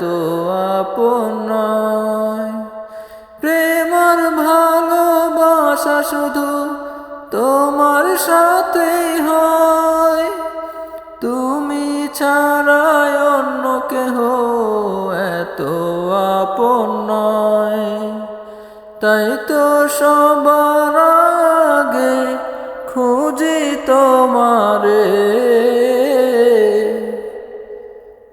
এত আপন প্রেমার ভালোবাসা শুধু তোমার সাথে হয়। তুমি ছাড়া অন্য কেহ এত আপন তাই তো সবার আগে খুঁজি তোমারে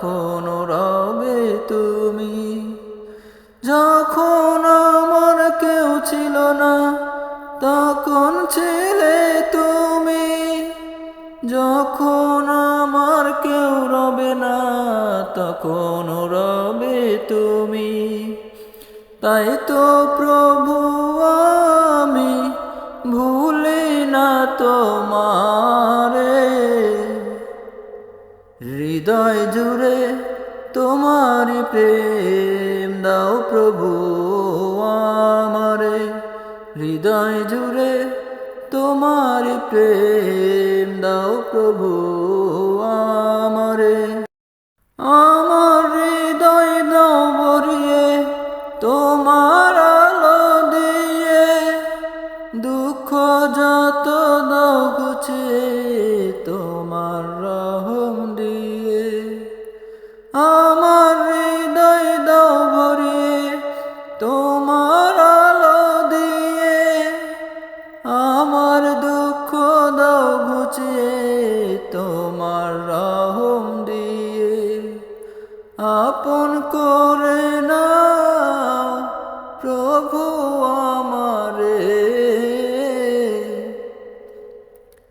তখন রবে তুমি, যখন আমার কেউ ছিল না, তখন ছিলে তুমি। যখন আমার কেউ রবে না, তখন রবে তুমি। তাই তো প্রভু আমি ভুলি না তোমারে। হৃদয় জুড়ে তোমার প্রেম দাও প্রভু আমারে। হৃদয় জুড়ে তোমার প্রেম দাও প্রভু আমারে। আমার হৃদয় দাও ভরিয়ে, তোমার আলো দিয়ে। দুঃখ যত দাও গুছিয়ে, তোমার দিয়ে আমার হৃদয় দাও ভরিয়ে তোমার আলো দিয়ে আমার দুঃখ দাও ঘুচিয়ে, তোমার রহম দিয়ে আপন করে নাও, প্রভু আমারে।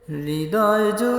হৃদয় জুড়ে